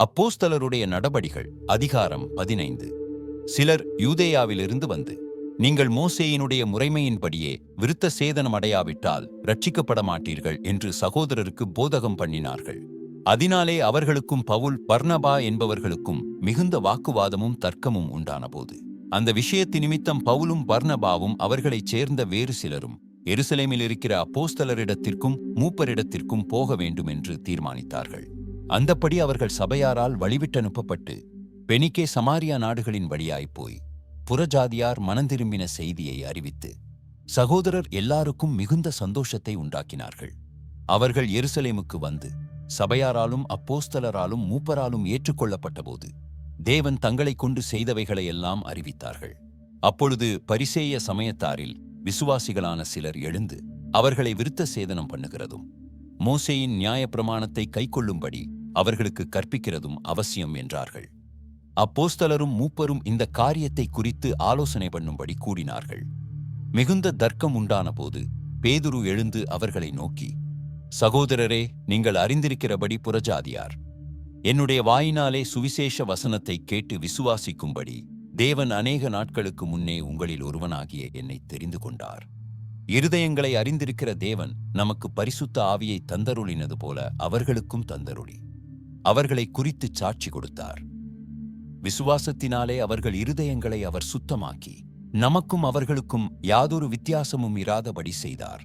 அப்போஸ்தலருடைய நடபடிகள் அதிகாரம் பதினைந்து. சிலர் யூதேயாவிலிருந்து வந்து நீங்கள் மோசேயினுடைய முறைமையின்படியே விருத்த சேதனம் அடையாவிட்டால் ரட்சிக்கப்பட மாட்டீர்கள் என்று சகோதரருக்கு போதகம் பண்ணினார்கள். அதனாலே அவர்களுக்கும் பவுல் பர்னபா என்பவர்களுக்கும் மிகுந்த வாக்குவாதமும் தர்க்கமும் உண்டானபோது அந்த விஷயத்து நிமித்தம் பவுலும் பர்னபாவும் அவர்களைச் சேர்ந்த வேறு சிலரும் எருசலேமில் இருக்கிற அப்போஸ்தலரிடத்திற்கும் மூப்பரிடத்திற்கும் போக வேண்டும் என்று தீர்மானித்தார்கள். அந்தப்படி அவர்கள் சபையாரால் வழிவிட்டனுப்பப்பட்டு பெனிக்கே சமாரியா நாடுகளின் வழியாய்ப் போய் புறஜாதியார் மனந்திரும்பின செய்தியை அறிவித்து சகோதரர் எல்லாருக்கும் மிகுந்த சந்தோஷத்தை உண்டாக்கினார்கள். அவர்கள் எருசலேமுக்கு வந்து சபையாராலும் அப்போஸ்தலராலும் மூப்பராலும் ஏற்றுக்கொள்ளப்பட்டபோது தேவன் தங்களைக் கொண்டு செய்தவைகளையெல்லாம் அறிவித்தார்கள். அப்பொழுது பரிசேய சமயத்தாரில் விசுவாசிகளான சிலர் எழுந்து அவர்களை விருத்த சேதனம் பண்ணுகிறதும் மோசேயின் நியாயப்பிரமாணத்தை கைக்கொள்ளும்படி அவர்களுக்கு கற்பிக்கிறதும் அவசியம் என்றார்கள். அப்போஸ்தலரும் மூப்பரும் இந்த காரியத்தை குறித்து ஆலோசனை பண்ணும்படி கூடினார்கள். மிகுந்த தர்க்கம் உண்டானபோது பேதுரு எழுந்து அவர்களை நோக்கி சகோதரரே நீங்கள் அறிந்திருக்கிறபடி புறஜாதியார். என்னுடைய வாயினாலே சுவிசேஷ வசனத்தை கேட்டு விசுவாசிக்கும்படி தேவன் அநேக நாட்களுக்கு முன்னே உங்களில் ஒருவனாகிய என்னை தெரிந்து கொண்டார். இருதயங்களை அறிந்திருக்கிற தேவன் நமக்கு பரிசுத்த ஆவியை தந்தருளினது போல அவர்களுக்கும் தந்தருளி. அவர்களை குறித்துச் சாட்சி கொடுத்தார். விசுவாசத்தினாலே அவர்கள் இருதயங்களை அவர் சுத்தமாக்கி நமக்கும் அவர்களுக்கும் யாதொரு வித்தியாசமும் இராதபடி செய்தார்.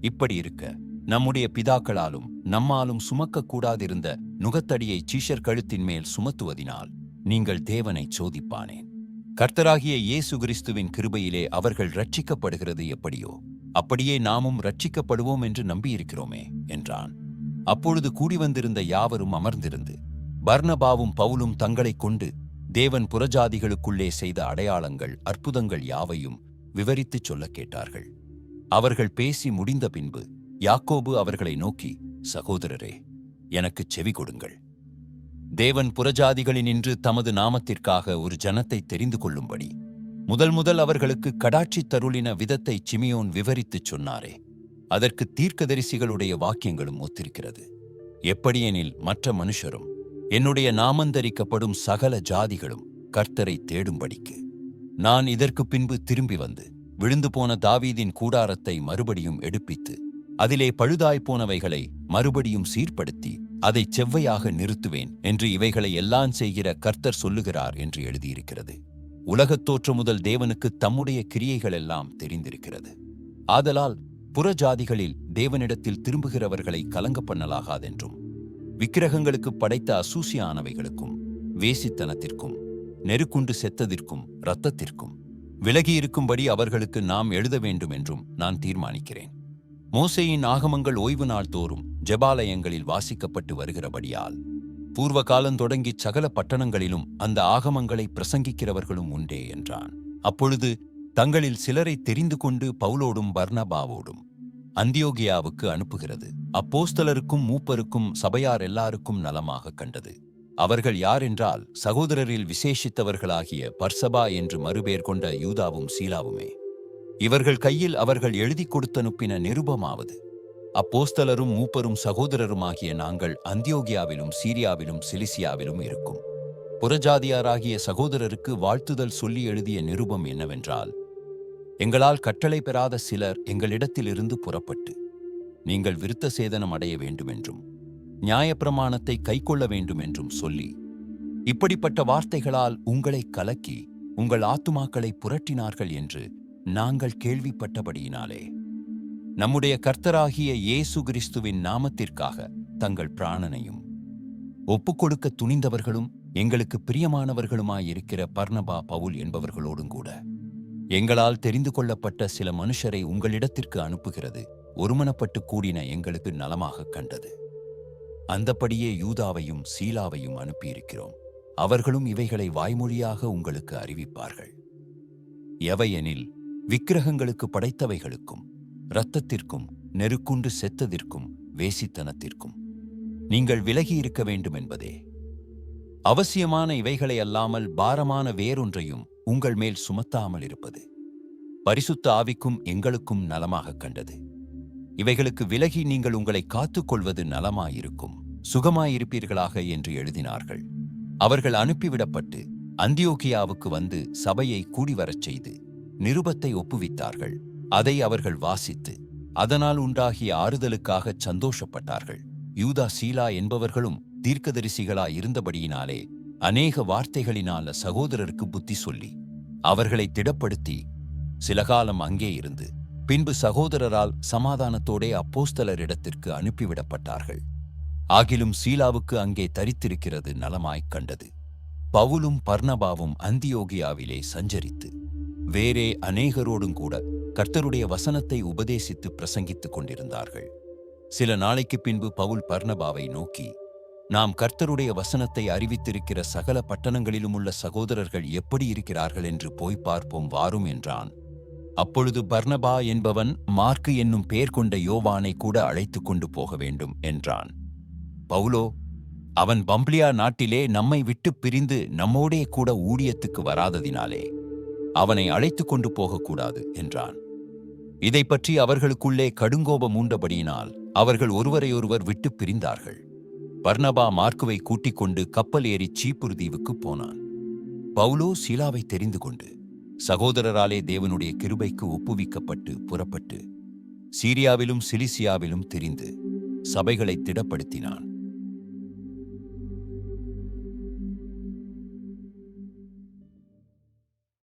இப்படி இருக்க நம்முடைய பிதாக்களாலும் நம்மாலும் சுமக்கக்கூடாதிருந்த நுகத்தடியை சீஷர் கழுத்தின் மேல் சுமத்துவதினால் நீங்கள் தேவனை சோதிப்பானேன். கர்த்தராகிய இயேசு கிறிஸ்துவின் கிருபையிலே அவர்கள் ரட்சிக்கப்படுகிறது எப்படியோ அப்படியே நாமும் ரட்சிக்கப்படுவோம் என்று நம்பியிருக்கிறோமே என்றான். அப்பொழுது கூடி வந்திருந்த யாவரும் அமர்ந்திருந்து பர்ணபாவும் பவுலும் தங்களைக் கொண்டு தேவன் புறஜாதிகளுக்குள்ளே செய்த அடையாளங்கள் அற்புதங்கள் யாவையும் விவரித்துச் சொல்லக் கேட்டார்கள். அவர்கள் பேசி முடிந்த பின்பு யாக்கோபு அவர்களை நோக்கி சகோதரரே எனக்குச் செவி கொடுங்கள். தேவன் புறஜாதிகளினின்று தமது நாமத்திற்காக ஒரு ஜனத்தை தெரிந்து கொள்ளும்படி முதல் முதல் அவர்களுக்கு கடாட்சி தருளின விதத்தை சிமியோன் விவரித்துச் சொன்னாரே. அதற்கு தீர்க்கதரிசிகளுடைய வாக்கியங்களும் ஒத்திருக்கிறது. எப்படியெனில் மற்ற மனுஷரும் என்னுடைய நாமந்தரிக்கப்படும் சகல ஜாதிகளும் கர்த்தரை தேடும்படிக்கு. நான் இதற்கு பின்பு திரும்பி வந்து விழுந்து போன தாவீதின் கூடாரத்தை மறுபடியும் எடுப்பித்து அதிலே பழுதாய்ப்போனவைகளை மறுபடியும் சீர்படுத்தி அதை செவ்வையாக நிறுத்துவேன் என்று இவைகளை எல்லாம் செய்கிற கர்த்தர் சொல்லுகிறார் என்று எழுதியிருக்கிறது. உலகத் தோற்றம் முதல் தேவனுக்கு தம்முடைய கிரியைகள் எல்லாம் தெரிந்திருக்கிறது. ஆதலால் புறஜாதிகளில் தேவனிடத்தில் திரும்புகிறவர்களை கலங்க பண்ணலாகாதென்றும் விக்கிரகங்களுக்கு படைத்த அசூசியானவைகளுக்கும் வேசித்தனத்திற்கும் நெருக்குண்டு செத்ததிற்கும் இரத்தத்திற்கும் விலகியிருக்கும்படி அவர்களுக்கு நாம் எழுத வேண்டும் என்றும் நான் தீர்மானிக்கிறேன். மோசையின் ஆகமங்கள் ஓய்வு நாள் தோறும் ஜெபாலயங்களில் வாசிக்கப்பட்டு வருகிறபடியால் பூர்வ காலம் தொடங்கி சகல பட்டணங்களிலும் அந்த ஆகமங்களை பிரசங்கிக்கிறவர்களும் உண்டே என்றான். அப்பொழுது தங்களில் சிலரை தெரிந்து கொண்டு பவுலோடும் பர்னபாவோடும் அந்தியோகியாவுக்கு அனுப்புகிறது. அப்போஸ்தலருக்கும் மூப்பருக்கும் சபையார் எல்லாருக்கும் நலமாக கண்டது. அவர்கள் யார் என்றால் சகோதரரில் விசேஷித்தவர்களாகிய பர்சபா என்று மறுபேர் கொண்ட யூதாவும் சீலாவுமே. இவர்கள் கையில் அவர்கள் எழுதிக் கொடுத்தனுப்பின நிருபமாவது. அப்போஸ்தலரும் மூப்பரும் சகோதரருமாகிய நாங்கள் அந்தியோகியாவிலும் சீரியாவிலும் சிலிசியாவிலும் இருக்கும். புறஜாதியாராகிய சகோதரருக்கு வாழ்த்துதல் சொல்லி எழுதிய நிருபம் என்னவென்றால் எங்களால் கட்டளை பெறாத சிலர் எங்களிடத்திலிருந்து புறப்பட்டு நீங்கள் விருத்த சேதனம் அடைய வேண்டுமென்றும் நியாயப்பிரமாணத்தை கைக்கொள்ள வேண்டுமென்றும் சொல்லி இப்படிப்பட்ட வார்த்தைகளால் உங்களை கலக்கி உங்கள் ஆத்துமாக்களை புரட்டினார்கள் என்று நாங்கள் கேள்விப்பட்டபடியினாலே. நம்முடைய கர்த்தராகிய இயேசு கிறிஸ்துவின் நாமத்திற்காக தங்கள் பிராணனையும் ஒப்புக்கொடுக்க துணிந்தவர்களும் எங்களுக்கு பிரியமானவர்களுமாயிருக்கிற பர்ணபா பவுல் என்பவர்களோடும் கூட எங்களால் தெரிந்து கொள்ளப்பட்ட சில மனுஷரை உங்களிடத்திற்கு அனுப்புகிறது. ஒருமனப்பட்டு கூடின எங்களுக்கு நலமாக கண்டது. அந்தப்படியே யூதாவையும் சீலாவையும் அனுப்பியிருக்கிறோம். அவர்களும் இவைகளை வாய்மொழியாக உங்களுக்கு அறிவிப்பார்கள். எவையெனில் விக்கிரகங்களுக்கு படைத்தவைகளுக்கும் இரத்தத்திற்கும் நெருக்குண்டு செத்ததிற்கும் வேசித்தனத்திற்கும். நீங்கள் விலகி இருக்க வேண்டும் என்பதே அவசியமான இவைகளை அல்லாமல் பாரமான வேறொன்றையும் உங்கள் மேல் சுமத்தாமல் இருப்பது. பரிசுத்த ஆவிக்கும் எங்களுக்கும் நலமாக கண்டது. இவைகளுக்கு விலகி நீங்கள் உங்களை காத்துக்கொள்வது நலமாயிருக்கும். சுகமாயிருப்பீர்களாக என்று எழுதினார்கள். அவர்கள் அனுப்பிவிடப்பட்டு அந்தியோகியாவுக்கு வந்து சபையை கூடிவரச் செய்து நிருபத்தை ஒப்புவித்தார்கள். அதை அவர்கள் வாசித்து அதனால் உண்டாகிய ஆறுதலுக்காகச் சந்தோஷப்பட்டார்கள். யூதா சீலா என்பவர்களும் தீர்க்கதரிசிகளாய் இருந்தபடியினாலே அநேக வார்த்தைகளினால சகோதரருக்கு புத்தி சொல்லி அவர்களை திடப்படுத்தி சில காலம் அங்கே இருந்து பின்பு சகோதரரால் சமாதானத்தோடே அப்போஸ்தலரிடத்திற்கு அனுப்பிவிடப்பட்டார்கள். ஆகிலும் சீலாவுக்கு அங்கே தரித்திருக்கிறது நலமாய்க் கண்டது. பவுலும் பர்ணபாவும் அந்தியோகியாவிலே சஞ்சரித்து வேறே அநேகரோடும் கூட கர்த்தருடைய வசனத்தை உபதேசித்து பிரசங்கித்துக் கொண்டிருந்தார்கள். சில நாளைக்குப் பின்பு பவுல் பர்ணபாவை நோக்கி நாம் கர்த்தருடைய வசனத்தை அறிவித்திருக்கிற சகல பட்டணங்களிலும் உள்ள சகோதரர்கள் எப்படி இருக்கிறார்கள் என்று போய் பார்ப்போம் வாரும் என்றான். அப்பொழுது பர்னபா என்பவன் மார்க்கு என்னும் பெயர் கொண்ட யோவானை கூட அழைத்துக் கொண்டு போக வேண்டும் என்றான். பவுலோ அவன் பம்ப்ளியா நாட்டிலே நம்மை விட்டு பிரிந்து நம்மோடே கூட ஊழியத்துக்கு வராததினாலே அவனை அழைத்துக் கொண்டு போகக்கூடாது என்றான். இதை பற்றி அவர்களுக்குள்ளே கடுங்கோபம் மூண்டபடியினால் அவர்கள் ஒருவரையொருவர் விட்டு பிரிந்தார்கள். பர்னபா மார்க்குவை கூட்டிக் கொண்டு கப்பல் ஏறி சீப்புருதீவுக்குப் போனான். பவுலோ சீலாவை தெரிந்து கொண்டு சகோதரராலே தேவனுடைய கிருபைக்கு ஒப்புவிக்கப்பட்டு புறப்பட்டு சீரியாவிலும் சிலிசியாவிலும் திரிந்து சபைகளை திடப்படுத்தினான்.